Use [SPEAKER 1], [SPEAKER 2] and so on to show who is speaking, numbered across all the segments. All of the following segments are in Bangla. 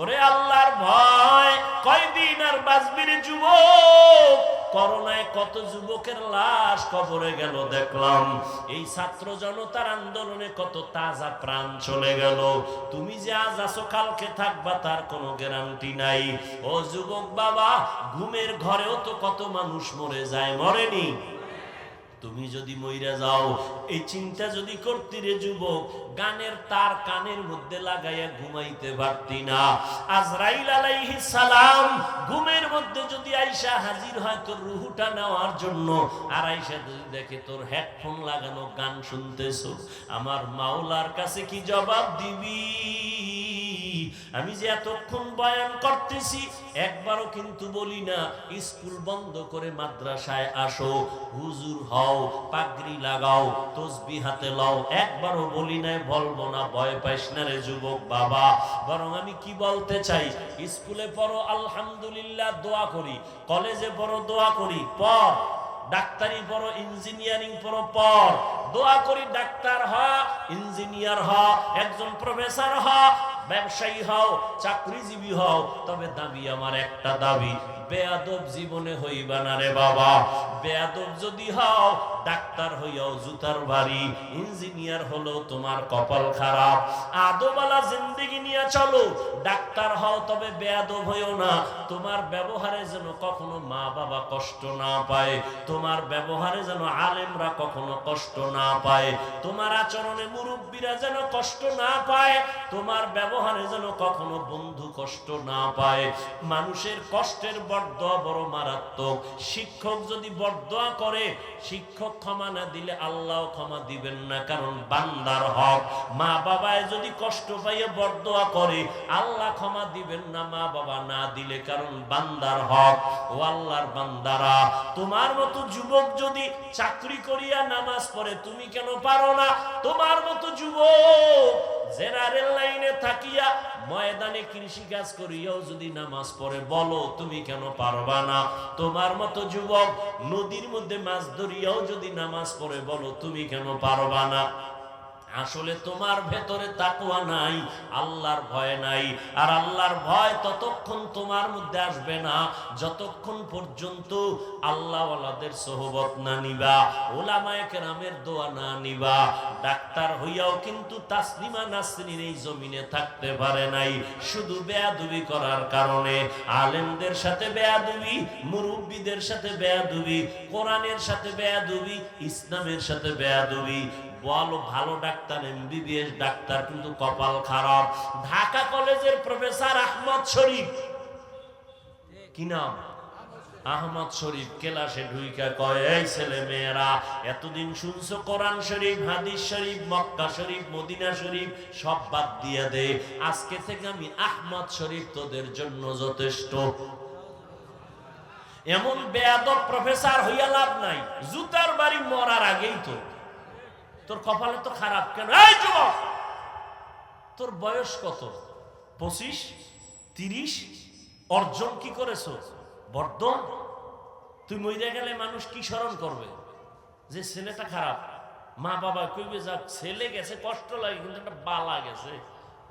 [SPEAKER 1] ওরে আল্লাহর ভয়, কয়দিন আর বাঁচবির যুবক? করোনায় কত যুবকের লাশ কবরে গেল, দেখলাম এই ছাত্র জনতার আন্দোলনে কত তাজা প্রাণ চলে গেল। তুমি যে আজ আসো কালকে থাকবা, তার কোনো গ্যারান্টি নাই। ও যুবক বাবা, ঘুমের ঘরেও তো কত মানুষ মরে যায়, মরেনি? তুমি যদি মইরা যাও, এই চিন্তা যদি করতি রে যুবক, গানের তার কানের মধ্যে লাগাইয়া ঘুমাইতে পারতি না। আজরাইল আলাইহিস সালাম ঘুমের মধ্যে যদি আইসা হাজির হয় তোর রুহুটা নেওয়ার জন্য, আর আইসা যদি দেখে তোর হেডফোন লাগানো, গান শুনতেছো, আমার মাওলার কাছে কি জবাব দিবি? আমি যে এতক্ষণ বয়ান করতেছি, একবারও কিন্তু বলি না, স্কুল বন্ধ করে মাদ্রাসায় আসো, হুজুর হও, পাগড়ি লাগাও তসবি হাতে লও, একবারও বলি নাই, বলব না, ভয় পাইস না রে যুবক বাবা। বরং আমি কি বলতে চাই, স্কুলে পড়ো, আলহামদুলিল্লাহ দোয়া করি, কলেজে পড়ো, দোয়া করি, পড়। ডাক্তারি পড়ো, ইঞ্জিনিয়ারিং পড়ো পর দোয়া করি, ডাক্তার হ, ইঞ্জিনিয়ার হ, একজন প্রফেসর হ ব্যবসায়ী হও, চাকরিজীবী হও, তবে দাবি আমার একটা দাবি, বেয়াদব জীবনে হইবা না বাবা। বেয়াদব যদি হও, ডাক্তার হইয়াও জুতার বাড়ি, ইঞ্জিনিয়ার হলো তোমার কপাল খারাপ। আদবালা জিন্দিগি নিয়ে চলো, ডাক্তার হও, তবে বেয়াদব হইও না। তোমার ব্যবহারে যেন কখনো মা বাবা কষ্ট না পায়, তোমার ব্যবহারে যেন আলেমরা কখনো কষ্ট না পায়, তোমার আচরণে মুরব্বীরা যেন কষ্ট না পায়, তোমার ব্যবহারে যেন কখনো বন্ধু কষ্ট না পায়। মানুষের কষ্টের বরদোয়া বড় মারাত্মক। শিক্ষক যদি বরদোয়া করে, শিক্ষক ক্ষমা না দিলে আল্লাহ ক্ষমা দিবেন না, কারণ বান্দার হক। মা বাবায় যদি কষ্ট পাইয়ে বরদোয়া করে, আল্লাহ ক্ষমা দিবেন না, মা বাবা না দিলে, কারণ বান্দার হক। ও আল্লাহর বান্দারা, তোমার মতো যুবক যদি চাকরি করিয়া নামাজ পড়ে, তুমি কেন পারো না? তোমার মতো যুবক জেনারেল লাইনে থাকিয়া ময়দানে কৃষি কাজ করিয়াও যদি নামাজ পড়ে, বলো তুমি কেন পারবা না? তোমার মতো যুবক নদীর মধ্যে মাছ ধরিয়াও যদি নামাজ পড়ে, বলো তুমি কেন পারবা না? আসলে তোমার ভেতরে তাকুয়া নাই, আল্লাহর ভয় নাই। আর আল্লাহর ভয় ততক্ষণ তোমার মধ্যে আসবে না, যতক্ষণ পর্যন্ত আল্লাহওয়ালাদের সোহবত না নিবা, ওলামায়ে কেরামের দোয়া না নিবা। ডাক্তার হইয়াও কিন্তু তাসলিমা নাসরিন এই জমিনে থাকতে পারে নাই, শুধু বেয়াদুবি করার কারণে। আলেমদের সাথে বেয়াদুবি, মুরব্বীদের সাথে বেয়াদুবি, কোরআনের সাথে বেয়াদুবি, ইসলামের সাথে বেয়াদুবি বলো ভালো ডাক্তার, এমবিবিএস ডাক্তার, কিন্তু কপাল খারাপ। ঢাকা কলেজের প্রফেসর আহমদ শরীফ। কি নাম? আহমদ শরীফ কেলাসে ঢুইকা কয়, এই ছেলে মেয়েরা, এতদিন শুনছো কোরআন শরীফ, হাদিস শরীফ, মক্কা শরীফ, মদিনা শরীফ, সব বাদ দিয়ে দে। আজকে থেকে আমি আহমদ শরীফ তোদের জন্য যথেষ্ট। এমন বেয়াদব প্রফেসর হইয়া লাভ নাই। জুতার বাড়ি মরার আগেই তো। তোর কপালে তো খারাপ কেন? এই যুবক! তোর বয়স কত? পঁচিশ? তিরিশ? অর্জন কি করেছ? বর্ধন? তুই মইরা গেলে মানুষ কি স্মরণ করবে? যে ছেলেটা খারাপ, মা বাবা কইবে, যাক, ছেলে গেছে, কষ্ট লাগে, কিন্তু একটা বালা গেছে।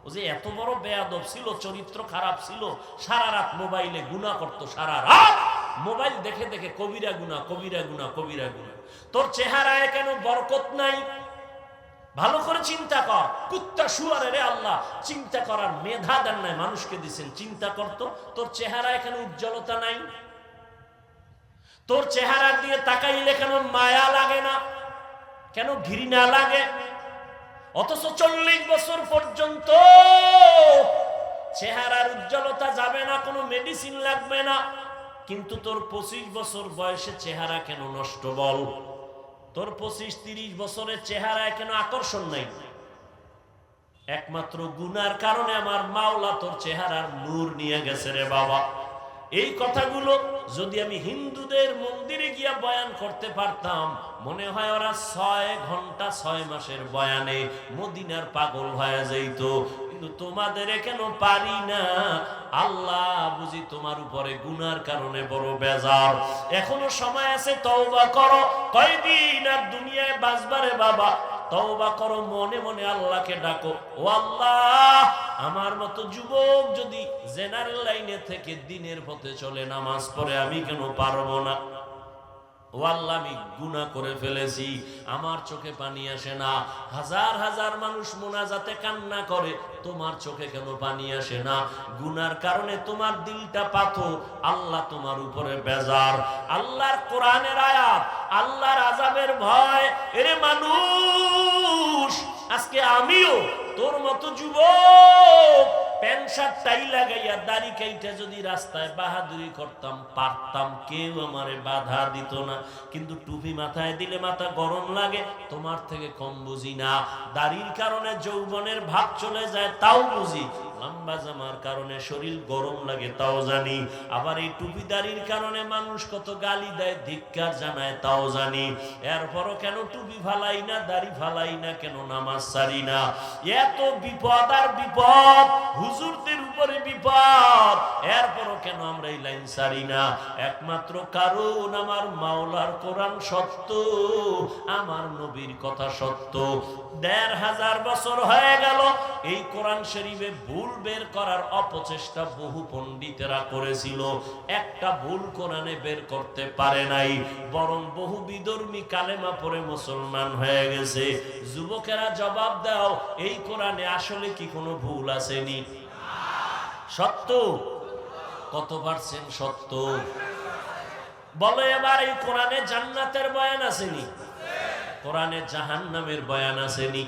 [SPEAKER 1] ও যে এত বড় বেয়াদব ছিল, চরিত্র খারাপ ছিল, সারা রাত মোবাইলে গুণা করতো, সারা রাত। মোবাইল দেখে দেখে, কবিরা গুণা কবিরা গুণা কবিরা গুণা তোর চেহারায় কেন বরকত নাই? ভালো করে চিন্তা কর। কুত্তা শুয়ারে রে আল্লাহ। চিন্তা করার মেধা দেন নাই, মানুষকে দিছেন। চিন্তা করতো তোর চেহারা এখানে উজ্জ্বলতা নাই। তোর চেহারা দিয়ে তাকাইলে কেন মায়া লাগে না? কেন ঘৃণা লাগে? অথচ চল্লিশ বছর পর্যন্ত চেহারার উজ্জ্বলতা যাবে না, কোনো মেডিসিন লাগবে না। কিন্তু তোর পঁচিশ বছর বয়সে চেহারা কেন নষ্ট বল? তোর পঁচিশ তিরিশ বছরের চেহারায় কেন আকর্ষণ নাই? একমাত্র গুনার কারণে আমার মাওলা তোর চেহারার নূর নিয়ে গেছে রে বাবা। এই কথাগুলো যদি আমি হিন্দুদের মন্দিরে গিয়া বয়ান করতে পারতাম, মনে হয় ওরা ছয় ঘণ্টা ছয় মাসের বয়ানে মদিনার পাগল হয়ে যাইত। কিন্তু তোমাদের কেন পারি না? আল্লাহ বুঝি তোমার উপরে গুনার কারণে বড় বেজার। এখনও সময় আছে, তওবা করো। কয়দিন আর দুনিয়ায় বাঁচবারে বাবা? তওবা করো, মনে মনে আল্লাহকে ডাকো। ও আল্লাহ, আমার মতো যুবক যদি জেনারেল লাইনে থেকে দিনের পথে চলে, নামাজ পড়ে, আমি কেন পারব না? আমি গুনাহ করে ফেলেছি। আমার চোখে পানি আসে না। হাজার হাজার মানুষ কান্না করে, তোমার চোখে কেন পানি আসে না? গুনার কারণে তোমার দিলটা পাথর, আল্লাহ তোমার উপরে বেজার। আল্লাহর কোরআনের আয়াত, আল্লাহর আজাবের ভয়। এরে মানুষ, আজকে আমিও তোর মতো যুবক রাস্তায় বাহাদুরি করতাম, পারতাম, কেউ আমারে বাধা দিত না। কিন্তু টুপি মাথায় দিলে মাথা গরম লাগে, তোমার থেকে কম বুঝি না। দাড়ির কারণে যৌবনের ভাব চলে যায়, তাও বুঝি। লম্বা জামার কারণে শরীর গরম লাগে, তাও জানি। আবার এই টুপি দাড়ির কারণে মানুষ কত গালি দেয়, ধিক্কার জানায়, তাও জানি। এরপরও কেন টুপি ফালাই না, দাড়ি ফালাই না, কেন নামাজ সারি না? এত বিপদ আর বিপদ, হুজুরদের উপরে বিপদ, এরপরও কেন আমরা এই লাইন সারি না? একমাত্র কারণ আমার মাওলার কোরআন সত্য, আমার নবীর কথা সত্য। দেড় হাজার বছর হয়ে গেল। এই কোরআন শরীফে ভুল বের করার অপচেষ্টা বহু পণ্ডিতেরা করেছিল। একটা ভুল কোরআনে বের করতে পারে নাই, বরং বহু বিধর্মী কালেমা পড়ে মুসলমান হয়ে গেছে। যুবকেরা জবাব দাও, এই কোরআনে আসলে কি কোনো ভুল আসেনি? সত্য? কত পার্সেন্ট সত্য? বলো এবার এই কোরআনে জান্নাতের বয়ান আসেনি? কোরআনে জাহান নামের বয়ান আসেনি।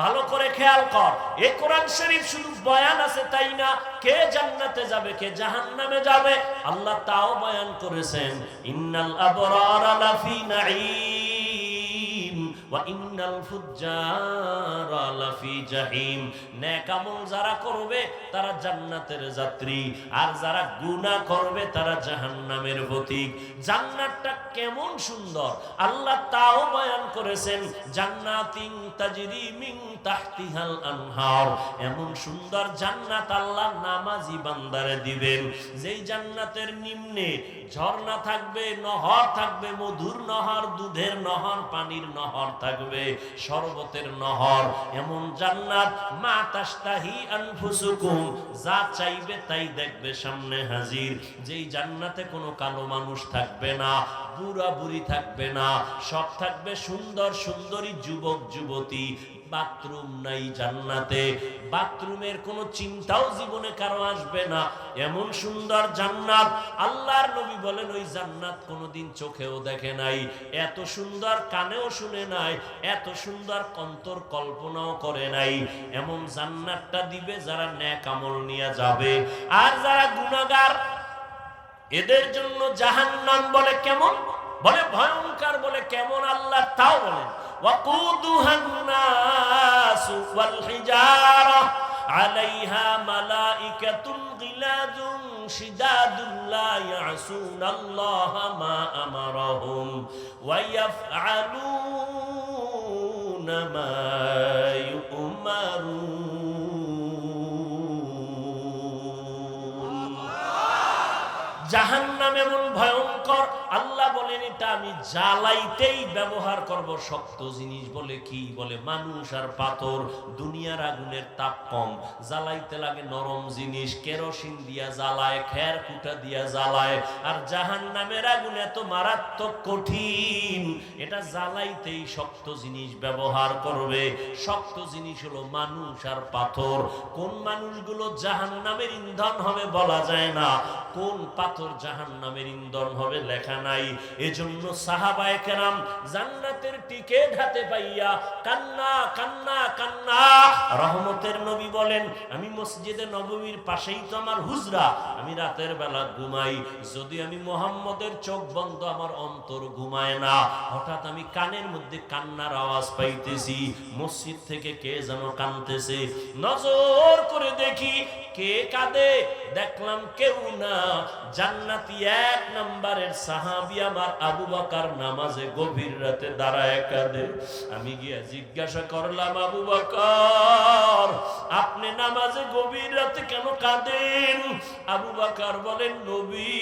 [SPEAKER 1] ভালো করে খেয়াল কর এ কোরআন শরীফ শুধু বয়ান আছে তাই না? কে জান্নাতে যাবে, কে জাহান্নামে যাবে? আল্লাহ তাও বয়ান করেছেন, ইন্নাল আবরার লাফি নাঈম। যারা করবে, তারা জান্নাতের যাত্রী। আর যারা করবে, তারা জাহান্নামের প্রতীক। জান্নাতটা কেমন সুন্দর। আল্লাহ তাও বয়ান করেছেন তাহতিহাল আনহার। এমন সুন্দর জান্নাত আল্লাহ নামাজি বান্দারে দিবেন। যেই জান্নাতের নিম্নে ঝর্ণা থাকবে, নহর থাকবে, মধুর নহর, দুধের নহর, পানির নহর থাকবে শরবতের নহর। এমন জান্নাত, মা তাস্তাহি আনফুসুকুম, যা চাইবে তাই দেখবে সামনে হাজির। যেই জান্নাতে কোনো কালো মানুষ থাকবে না বুড়া বুড়ি থাকবে না, সব থাকবে সুন্দর সুন্দরী যুবক যুবতী বাথরুম নাই জান্নাতে। বাথরুমের কোনো চিন্তাও জীবনে কারও আসবে না। এমন সুন্দর জান্নাত। আল্লাহর নবী বলেন, ওই জান্নাত কোনোদিন চোখেও দেখে নাই। এত সুন্দর কানেও শুনে নাই। এত সুন্দর কন্তর কল্পনাও করে নাই। এমন জান্নাতটা দিবে যারা ন্যাক আমল নিয়ে যাবে। আর যারা গুণাগার এদের জন্য জাহান্নাম বলে কেমন? বলে ভয়ঙ্কর বলে কেমন আল্লাহ তাও বলেন। وقودها الناس والحجارة عليها ملائكة غلاظ شداد لا يعصون الله ما أمرهم ويفعلون ما يؤمرون জাহান্নাম এমন ভয়ঙ্কর আল্লাহ বলেন এটা আমি জ্বালাইতেই ব্যবহার করব শক্ত জিনিস বলে কি বলে? মানুষ আর পাথর, দুনিয়ার আগুনের তাপ কম। জ্বালাইতে লাগে নরম জিনিস, কেরোসিন দিয়া জ্বালায় খের কুটা দিয়া জ্বালায়। আর জাহান্নামের আগুন এত মারাত্মক কঠিন, এটা জ্বালাইতেই শক্ত জিনিস ব্যবহার করবে। শক্ত জিনিস হলো মানুষ আর পাথর। কোন মানুষগুলো জাহান্নামের ইন্ধন হবে বলা যায় না। কোন পাথর জাহান নামের ইন্ধন হবে লেখা নাই। এজন্য সাহাবায়ে কেরাম জান্নাতের টিকেট হাতে পাইয়া কান্না কান্না কান্না রহমতের নবী বলেন, আমি মসজিদে নববীর পাশেই তো আমার হুজরা। আমি রাতের বেলা ঘুমাই। যদি আমি মোহাম্মদের চোখ বন্ধ, আমার অন্তর ঘুমায় না। হঠাৎ আমি কানের মধ্যে কান্নার আওয়াজ পাইতেছি। মসজিদ থেকে কে যেন কানতেছে। নজর করে দেখি কে কাঁদে? দেখলাম কেউ না। জান্নাতি এক নম্বরের সাহাবি আমার আবু বকার নামাজে গভীর রাতে দাঁড়ায় কাঁদে। আমি গিয়া জিজ্ঞাসা করলাম, আবু বকর, আপনি নামাজে গভীর রাতে কেন কাঁদেন? আবু বাকার বলেন, নবী,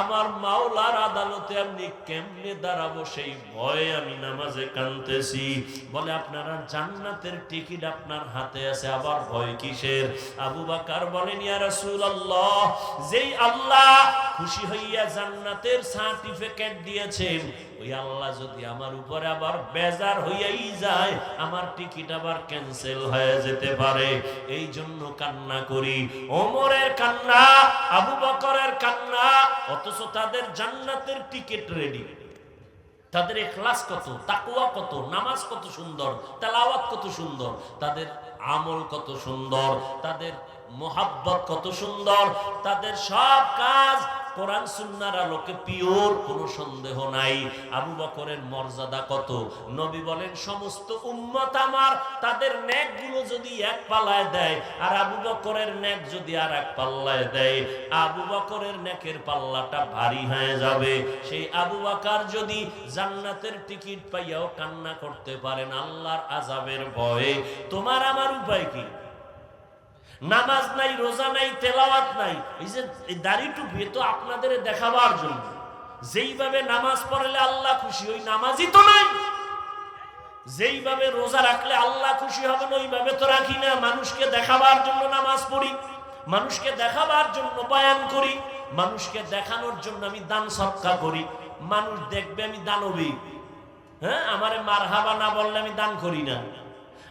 [SPEAKER 1] আমার মাওলার আদালতে আপনি কেমনে দাঁড়াবো সেই ভয়ে আমি নামাজে কাঁদতেছি। বলে, আপনারা জান্নাতের টিকিট আপনার হাতে আছে, আবার ভয় কিসের? আবু বাকার বলেন, ইয়া যেই আল্লাহ খুশি হইয়া জান্নাতের সার্টিফিকেট দিয়েছেন, ওই আল্লাহ যদি আমার উপরে আবার বেজার হইয়াই যায়, আমার টিকিট আবার ক্যান্সেল হয়ে যেতে পারে। এই জন্য কান্না করি। ওমরের কান্না, আবু বকরের কান্না, অথচ তাদের জান্নাতের টিকিট রেডি তাদের এখলাস কত তাকুয়া কত, নামাজ কত সুন্দর, তেলাওয়াত কত সুন্দর, তাদের আমল কত সুন্দর, তাদের মোহাব্বত কত সুন্দর, তাদের সব কাজ কোরআন সুন্নার আলোকে পিওর কোনো সন্দেহ নাই। আবু বকরের মর্যাদা কত? নবী বলেন, সমস্ত উম্মত আমার, তাদের নেকগুলো যদি এক পাল্লায় দেয়, আর আবু বকরের নেক যদি আর এক পাল্লায় দেয়, আবু বকরের নেকের পাল্লাটা ভারী হয়ে যাবে। সেই আবু বকর যদি জান্নাতের টিকিট পাইয়াও কান্না করতে পারেন আল্লাহর আজাবের ভয়ে। তোমার আমার উপায় কি? নামাজ নাই, রোজা নাই, তেলাওয়াত নাই। এই যে দাড়ি টুপি তো আপনাদের দেখাবার জন্য। যেইভাবে নামাজ পড়লে আল্লাহ খুশি, ওই নামাজই তো নাই। যেইভাবে রোজা রাখলে আল্লাহ খুশি হবে না ওইভাবে তো রাখি না। মানুষকে দেখাবার জন্য নামাজ পড়ি, মানুষকে দেখাবার জন্য বয়ান করি, মানুষকে দেখানোর জন্য আমি দান সৎকা করি। মানুষ দেখবে আমি দানবী। হ্যাঁ আমারে মারহাবা না বললে আমি দান করি না।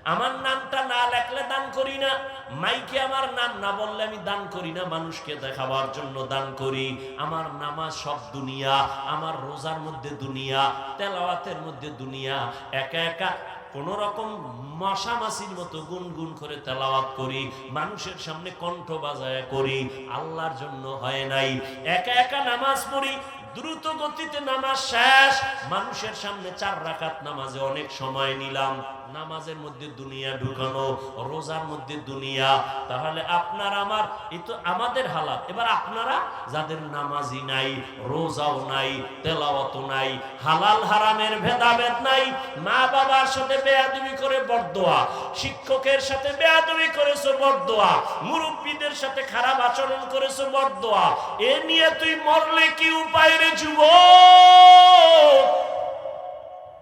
[SPEAKER 1] আমার নামটা না লেখলে দান করি না। মাইকে আমার নাম না বললে আমি দান করি না। মানুষকে দেখাবার জন্য দান করি। আমার নামাজ সব দুনিয়া, আমার রোজার মধ্যে দুনিয়া, তেলাওয়াতের মধ্যে দুনিয়া। একা একা কোন রকম মশামাসির মতো গুনগুন করে তেলাওয়াত করি। মানুষের সামনে কণ্ঠ বাজায় করি। আল্লাহর জন্য হয় নাই। একা একা নামাজ পড়ি। দ্রুত গতিতে নামাজ শেষ। মানুষের সামনে চার রাকাত নামাজে অনেক সময় নিলাম। নামাজের মধ্যে দুনিয়া ঢুকানো, রোজার মধ্যে দুনিয়া, তাহলে আপনার আমার, এই তো আমাদের হালাত। এবার আপনারা যাদের নামাজি নাই, রোজাও নাই তেলাওয়াত নাই, হালাল হারামের ভেদাভেদ নাই, মা বাবার সাথে বেয়াদবি করে বরদোয়া শিক্ষকের সাথে বেয়াদবি করেছ বরদোয়া মুরব্বীদের সাথে খারাপ আচরণ করেছ বরদোয়া এ নিয়ে তুই মরলে কি উপায় রে যুবক?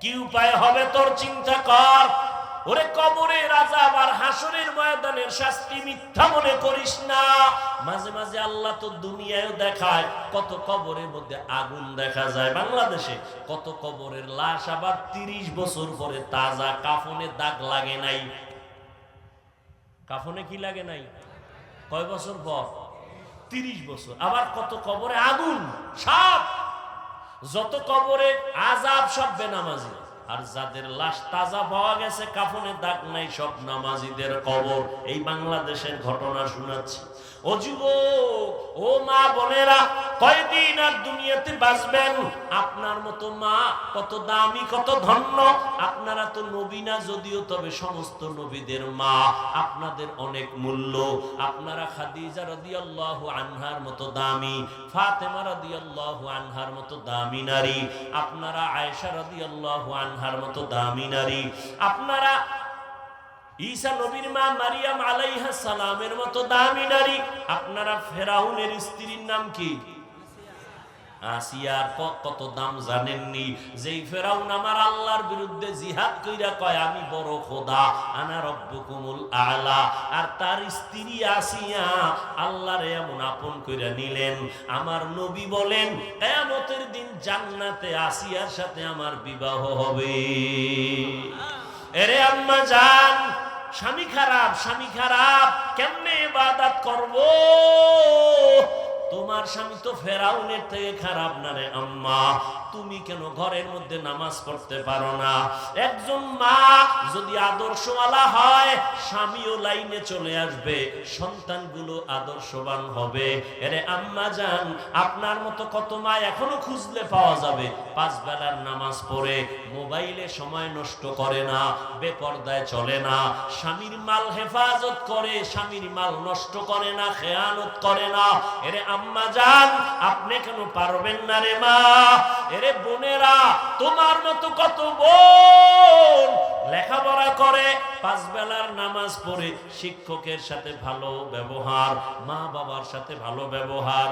[SPEAKER 1] কি উপায় হবে তোর চিন্তা কর? ওরে কবরে রাজা আর হাসরের ময়দানের শাস্তি মিথ্যা মনে করিস না। মাঝে মাঝে আল্লাহ তো দুনিয়ায় দেখায়, কত কবরের মধ্যে আগুন দেখা যায়। বাংলাদেশে কত কবরের লাশ আবার তিরিশ বছর পরে তাজা, কাফনে দাগ লাগে নাই। কাফনে কি লাগে নাই? কয় বছর পর? তিরিশ বছর। আবার কত কবরে আগুন, সাপ যত কবরে আজাব সব বেনামাজি। আর যাদের লাশ তাজা পাওয়া গেছে কাফনে দাগ নাই, সব নামাজিদের কবর। এই বাংলাদেশের ঘটনা শোনাচ্ছি। ও যুবক, ও মা বোনেরা, কয়দিন আর দুনিয়াতে বাঁচবেন? আপনার মতো মা কত দামি, কত ধন্য। আপনারা তো নবী না যদিও, তবে সমস্ত নবীদের মা। আপনাদের অনেক মূল্য। আপনারা খাদিজা রাদিয়াল্লাহু আনহার মতো দামি, ফাতেমা রাদিয়াল্লাহু আনহার মতো দামি নারী। আপনারা আয়েশা রাদিয়াল্লাহু আনহার মতো দামি নারী। আপনারা ঈসা নবীর মা মারিয়াম আলাইহা সালামের মতো দামি নারী। আপনারা ফেরাউনের স্ত্রীর নাম কি? আসিয়ার কত দাম জানেননি? যেই ফেরাউন আমার আল্লাহর বিরুদ্ধে জিহাদ কইরা কয়, আমি বড় খোদা, আনা রব্বুকুমুল আলা। আর তার স্ত্রী আসিয়া আল্লাহর এমন আপন কইরা নিলেন। আমার নবী বলেন, কিয়ামতের দিন জান্নাতে আসিয়ার সাথে আমার বিবাহ হবে। এরে আম্মা জান, স্বামী খারাপ স্বামী খারাপ, কেমনে ইবাদত করব? তোমার স্বামী তো ফেরাউনের থেকে খারাপ না রে আম্মা। তুমি কেন ঘরের মধ্যে নামাজ পড়তে পারো না? একজন মা যদি আদর্শওয়ালা হয়, স্বামীও লাইনে চলে আসবে, সন্তানগুলো আদর্শবান হবে। এরে আম্মা জান, আপনার মতো কত মা এখনও খুঁজলে পাওয়া যাবে? পাঁচ বেলার নামাজ পড়ে মোবাইলে সময় নষ্ট করে না, বেপর্দায় চলে না। স্বামীর মাল হেফাজত করে, স্বামীর মাল নষ্ট করে না, খেয়ানত করে না। এরে আম্মা যান আপনি কেন পারবেন না রে মা? এরে বোনেরা তোমার মতো কত বোন লেখাপড়া করে, পাঁচ বেলার নামাজ পড়ে শিক্ষকের সাথে ভালো ব্যবহার, মা বাবার সাথে ভালো ব্যবহার,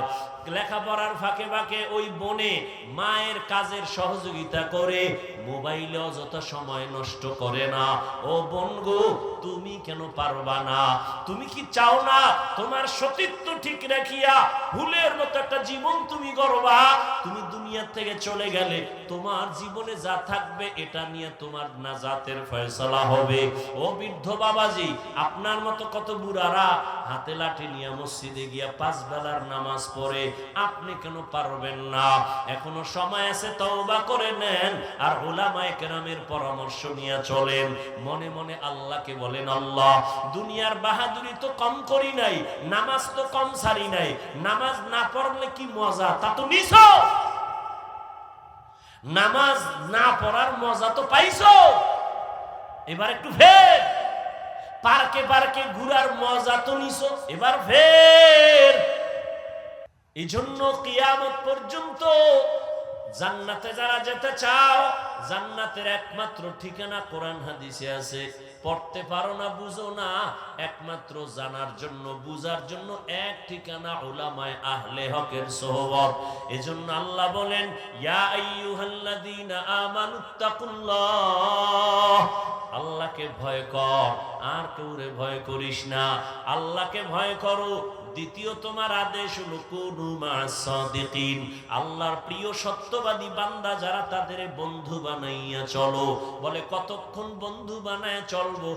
[SPEAKER 1] লেখাপড়ার ফাঁকে ফাঁকে ওই বনে মায়ের কাজের সহযোগিতা করে মোবাইলে অযথা সময় নষ্ট করে না। ও বোন গো, তুমি কেন পারবা না? তুমি কি চাও না তোমার সতীত্ব ঠিক রাখিয়া ভুলের মতো একটা জীবন তুমি গড়বা? তুমি দুনিয়া থেকে চলে গেলে তোমার জীবনে যা থাকবে, এটা নিয়ে তোমার নাজাতের ফয়সলা হবে। ও বৃদ্ধ বাবাজি, আপনার মতো কত বুড়ারা হাতে লাঠি নিয়ে মসজিদে গিয়া পাঁচ বেলার নামাজ পড়ে, আপনি কেন পারবেন না? এখনও সময় আছে, তওবা করে নেন আর ওলামায়ে কেরামের পরামর্শ নিয়ে চলেন। মনে মনে আল্লাহকে বলেন, আল্লাহ, দুনিয়ার বাহাদুরি তো কম করি নাই, নামাজ তো কম সারি নাই, নামাজ না পড়লে কি মজা? তা তো নিছো। নামাজ না পড়ার মজা তো পাইছো। এবার একটু ফের। পার্কে পার্কে ঘুরার মজা তো নিস এবার ফের। এই জন্য কিয়ামত পর্যন্ত জান্নাতে যারা যেতে চাও, জান্নাতের একমাত্র ঠিকানা কোরআন হাদিসে আছে। পড়তে পারো না, বুঝো না। একমাত্র জানার জন্য, বুঝার জন্য এক ঠিকানা ওলামায় আহলে হকের সোহবত। এজন্য আল্লাহ বলেন, ইয়া আল্লাহকে ভয় কর, আর কেউ রে ভয় করিস না। আল্লাহকে ভয় করো দ্বিতীয় তোমার আদেশ হলো আল্লাহর প্রিয় সত্যবাদী বান্দা যারা তাদের বন্ধু বানাইয়া চলো। বলে, কতক্ষণ বন্ধু বানায় চলবো?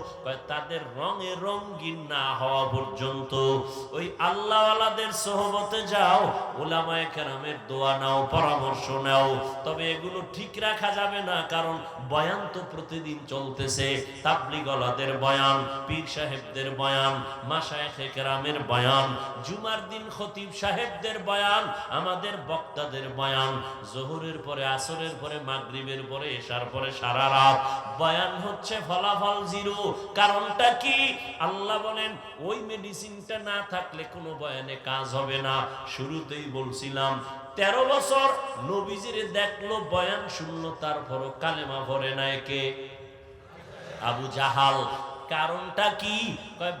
[SPEAKER 1] তাদের রঙে রঙিন না হওয়া পর্যন্ত। ওই আল্লাহওয়ালাদের সোহবতে যাও ওলামায়ে কেরামের দোয়া নাও, পরামর্শ নাও। তবে এগুলো ঠিক রাখা যাবে না, কারণ বয়ান তো প্রতিদিন চলতেছে। তাবলিগলাদের বয়ান, পীর সাহেবদের বয়ান মাসায়েখে কেরামের বয়ান জুমার দিন খতিব সাহেবদের বয়ান, আমাদের বক্তাদের বয়ান, জোহরের পরে, আসরের পরে, মাগরিবের পরে, এশার পরে, সারা রাত। বয়ান হচ্ছে ফলাফল জিরো। কারণটা কি? আল্লাহ বলেন, ওই মেডিসিনটা না থাকলে কোনো বয়ানে কাজ হবে না। শুরুতেই বলছিলাম, তেরো বছর নবীজিরে দেখল বয়ান শূন্য, তারপরও কালেমা ভরে নাই কে আবু জাহাল কারণটা কি?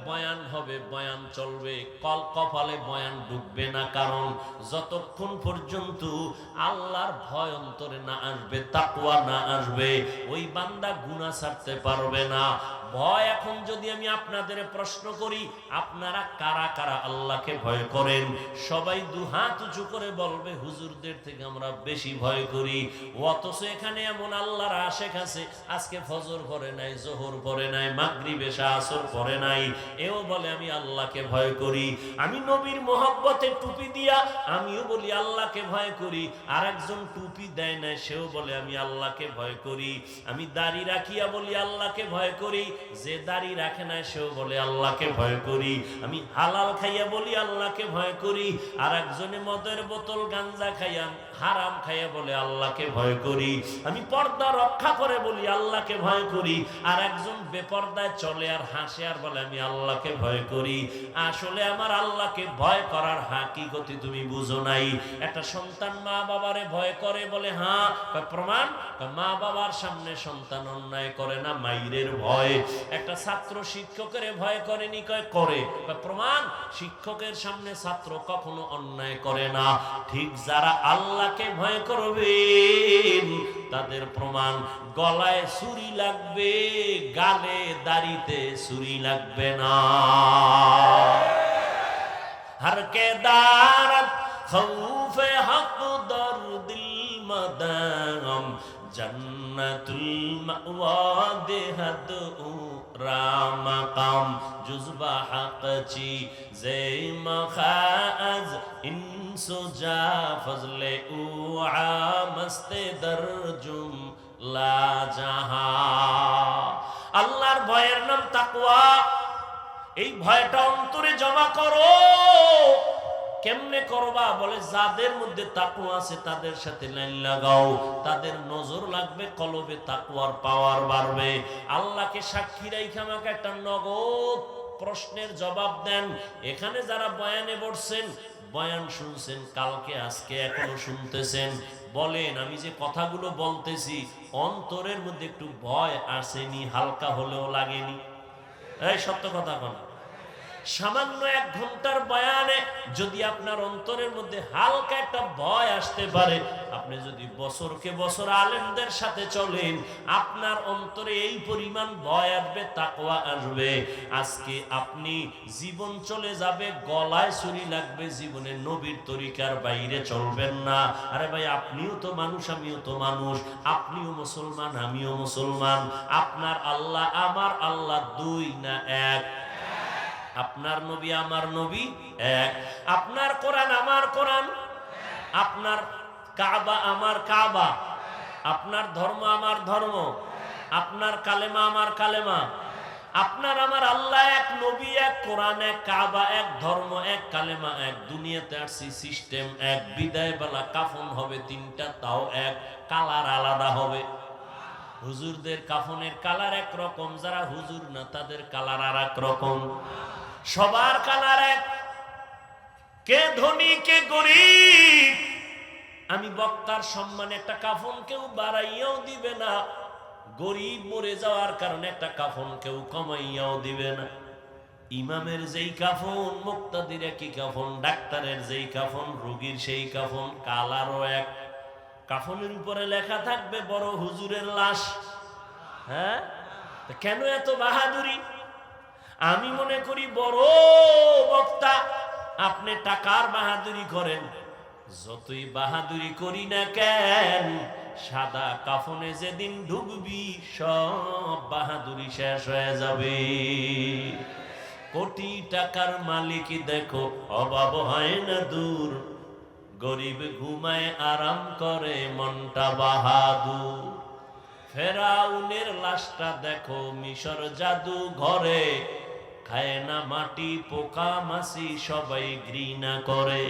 [SPEAKER 1] বয়ান হবে, বয়ান চলবে। কল কপালে বয়ান ডুববে না কারণ যতক্ষণ পর্যন্ত আল্লাহর ভয় অন্তরে না আসবে তাকুয়া না আসবে, ওই বান্দা গুণা ছাড়তে পারবে না। ভয় এখন যদি আমি আপনাদের প্রশ্ন করি, আপনারা কারা কারা আল্লাহকে ভয় করেন? সবাই দু হাত উঁচু করে বলবে, হুজুরদের থেকে আমরা বেশি ভয় করি। অথচ এখানে এমন আল্লাহর আশেখ আছে, আজকে ফজর পরে নাই, জোহর পরে নাই মাগরি বেশা আসর পরে নাই। এও বলে, আমি আল্লাহকে ভয় করি। আমি নবীর মোহব্বতে টুপি দিয়া আমিও বলি, আল্লাহকে ভয় করি। আর একজন টুপি দেয় না সেও বলে, আমি আল্লাহকে ভয় করি। আমি দাড়ি রাখিয়া বলি, আল্লাহকে ভয় করি। যে দাড়ি রাখে না, সেও বলে, আল্লাহকে ভয় করি। আমি হালাল খাইয়া বলি, আল্লাহকে ভয় করি। আর একজনে মদের বোতল গাঞ্জা খাইয়া হারাম খাইয়া বলে, আল্লাহকে ভয় করি। আমি পর্দা রক্ষা করে বলি, আল্লাহকে ভয় করি। আর একজন বেপর্দায় চলে আর হাসে আর বলে, আমি আল্লাহকে ভয় করি। আসলে আমার আল্লাহকে ভয় করার হাকিগতি তুমি বুঝো নাই। একটা সন্তান মা বাবারে ভয় করে বলে হ্যাঁ প্রমাণ? মা বাবার সামনে সন্তান অন্যায় করে না, মাইরের ভয়। একটা ছাত্র শিক্ষকের ভয় করেনি, কয়, করে। প্রমাণ? শিক্ষকের সামনে ছাত্র কখনো অন্যায় করে না। ঠিক যারা আল্লাহকে ভয় করবে। তাদের প্রমাণ, গলায় সুরি লাগবে, গালে দাড়িতে সুরি লাগবে না। হরকে দারত খৌফে হক দর দিল মদম, জন্নতুল মাওয়া দেহত ও রাম জুজবাহি জে মজ ইনসুজলে উ মস্তে দর্জুম আল্লাহর ভয়ের নাম তাকুয়া এই ভয়টা অন্তরে জমা করো। কেমনে করবা? বলে, যাদের মধ্যে তাকুয়া আছে তাদের সাথে লাইন লাগাও। তাদের নজর লাগবে, কলবে তাকুয়ার পাওয়ার বাড়বে। আল্লাহকে সাক্ষী রাইখে আমাকে একটা নগদ প্রশ্নের জবাব দেন। এখানে যারা বয়ানে বসছেন, বয়ান শুনছেন, কালকে, আজকে এখনও শুনতেছেন, বলেন, আমি যে কথাগুলো বলতেছি, অন্তরের মধ্যে একটু ভয় আসেনি, হালকা হলেও লাগেনি। এই, সত্য কথা কোন। সামান্য এক ঘণ্টার বয়ানে যদি আপনার অন্তরের মধ্যে হালকা একটা ভয় আসতে পারে, আপনি যদি বছরকে বছর আলেমদের সাথে চলেন, আপনার অন্তরে এই পরিমাণ ভয় আসবে, তাকওয়া আসবে। আজকে আপনি জীবন চলে যাবে, গলায় ছুরি লাগবে, জীবনে নবীর তরিকার বাইরে চলবেন না। আরে ভাই, আপনিও তো মানুষ, আমিও তো মানুষ। আপনিও মুসলমান, আমিও মুসলমান। আপনার আল্লাহ আমার আল্লাহ দুই না এক। আপনার নবী আমার নবী এক। আপনার কোরআন আমার কোরআন। আপনার কাবা আমার কাবা। আপনার ধর্ম আমার ধর্ম। আপনার কালেমা আমার কালেমা। আপনার আমার আল্লাহ এক, নবী এক, কোরআন এক, কাবা এক, ধর্ম এক, কালেমা এক। দুনিয়াতে আসছি সিস্টেম এক। বিদায় বেলা কাফন হবে তিনটা, তাও এক। কালার আলাদা হবে। হুজুরদের কাফনের কালার এক রকম যারা হুজুর না, তাদের কালার আর এক রকম। সবার কালার এক। কে ধনী, কে গরিব? আমি বক্তার সম্মানে একটা কাফন কেউ বাড়াইয়াও দিবে না। গরিব মরে যাওয়ার কারণে একটা কাফন কেউ কমাইয়াও দিবে না। ইমামের যেই কাফন, মুক্তাদির একই কাফন, ডাক্তারের যেই কাফন, রোগীর সেই কাফন, কালারও এক। কাফনের উপরে লেখা থাকবে, বড় হুজুরের লাশ। হ্যাঁ? কেন এত বাহাদুরি? আমি মনে করি বড় বক্তা, আপনি টাকার বাহাদুরি করেন। যতই বাহাদুরি করি না কেন, সাদা কাফনে যেদিন ঢুকবি সব বাহাদুরি শেষ হয়ে যাবে। কোটি টাকার মালিক দেখো, অভাব হয় না দূর। গরিব ঘুমায়, আরাম করে, মনটা বাহাদুর। ফেরাউনের লাশটা দেখো, মিশর জাদু ঘরে খায় না মাটি, পোকা মাসি সবাই ঘৃণা করে।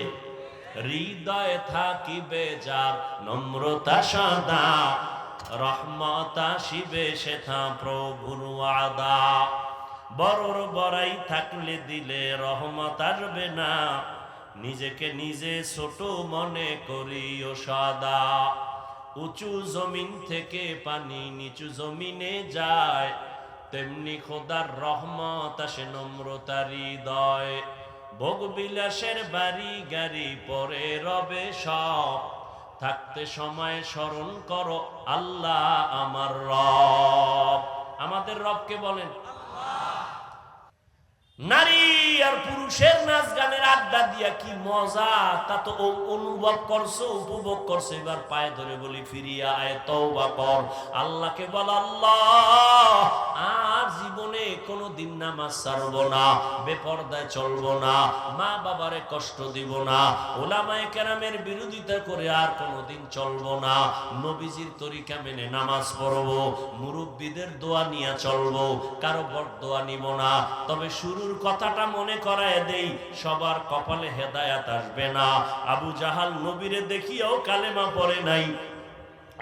[SPEAKER 1] হৃদয় থাকিবে যার, নম্রতা সাদা। রহমতা শিবে সেথা প্রভুর আদা বড়র বড়াই থাকলে দিলে রহমত আসবে না। নিজেকে নিজে ছোট মনে করিও সদা। উঁচু জমিন থেকে পানি নিচু জমিনে যায়। তেমনি খোদার রহমত আসে নম্রতার হৃদয়। ভোগ বিলাসের বাড়ি গাড়ি পরে রবে সব। থাকতে সময় স্মরণ করো আল্লাহ আমার রব। আমাদের রবকে বলেন নারী আর পুরুষের নাচ গানের আড্ডা দিয়া কি মজা, তা তো অনুভব করছ, উপভোগ করছ। এবার পায়ে ধরে বলি, ফিরিয়া আয়, তওবা কর। আল্লাহকে বল, আল্লাহ, আর জীবনে কোনো দিন নামাজ ছাড়বো না, বেপর্দায় চলবো না, মা বাবারে কষ্ট দিব না, ওলামায়ে কেরামের বিরোধিতা করে আর কোনোদিন চলবো না। নবীজির তরিকা মেনে নামাজ পড়ব, মুরব্বীদের দোয়া নিয়ে চলবো, কারও বড় দোয়া নিব না। তবে শুরুর কথাটা মনে করায় দেই, সবার কপালে হেদায়াত আসবে না। আবু জাহাল নবীরে দেখিয়াও কালেমা পড়ে নাই।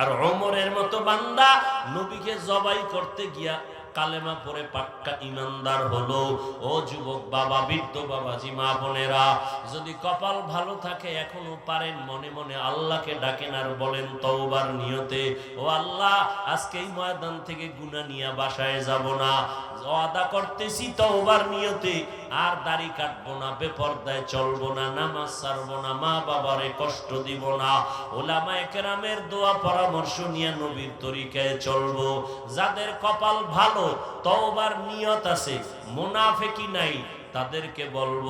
[SPEAKER 1] আর ওমরের মতো বান্দা নবীকে জবাই করতে গিয়া কালেমা পরে পাক্কা ইমানদার হলো। ও যুবক বাবা, বৃদ্ধ বাবাজি মা বোনেরা, যদি কপাল ভালো থাকে, এখনও পারেন মনে মনে আল্লাহকে ডাকেন আর বলেন তওবার নিয়তে, ও আল্লাহ আজকে এই ময়দান থেকে গুনাহ নিয়ে বাসায় যাব না। ওয়াদা করতেছি তওবার নিয়তে, আর দাড়ি কাটবো না, বেপর্দায় চলবো না, নামাজ ছাড়বো না, মা বাবারে কষ্ট দিব না। ওলামায়ে কেরামের দোয়া পরামর্শ নিয়ে নবীর তরিকায় চলবো। যাদের কপাল ভালো, তওবার নিয়ত আছে মুনাফেকি নাই, তাদেরকে বলব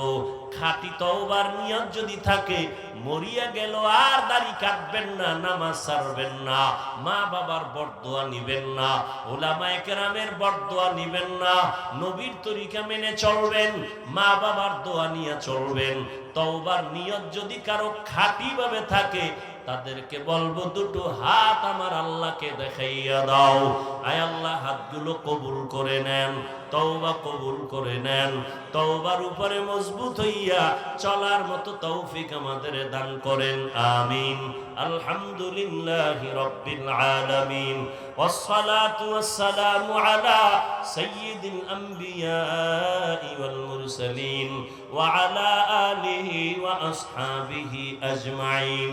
[SPEAKER 1] খাঁটি তওবার নিয়ত যদি থাকে, মরিয়া গেল আর দাড়ি কাটবেন না, নামাজ ছাড়বেন না, মা বাবার বরদোয়া নিবেন না, ওলামায়ে কেরামের বরদোয়া নিবেন না, নবীর তরিকা মেনে চলবেন, মা বাবার দোয়া নিয়ে চলবেন। তওবার নিয়ত যদি কারও খাঁটি ভাবে থাকে তাদেরকে বলবো দুটো হাত আমার আল্লাহকে দেখাইয়া দাও আয় আল্লাহ হাতগুলো কবুল করে নেন তওবা কবুল করে নেন তওবার উপরে মজবুত হইয়া চলার মতো তৌফিক আমাদের দান করেন আমিন আলহামদুলিল্লাহি রাব্বিল আলামিন والصلاة والسلام على سيد الأنبياء والمرسلين وعلى آله وأصحابه أجمعين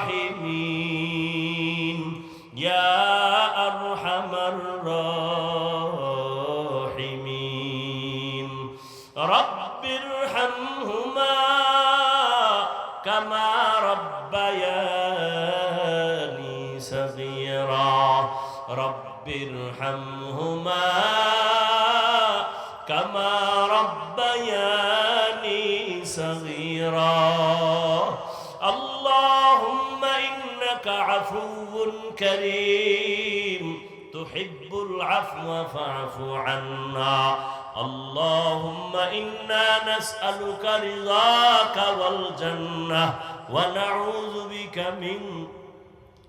[SPEAKER 1] العفو فاعف عنا. اللهم إنا نسألك رضاك والجنة ونعوذ بك من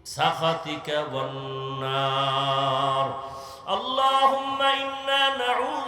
[SPEAKER 1] سخطك والنار. اللهم إنا نعوذ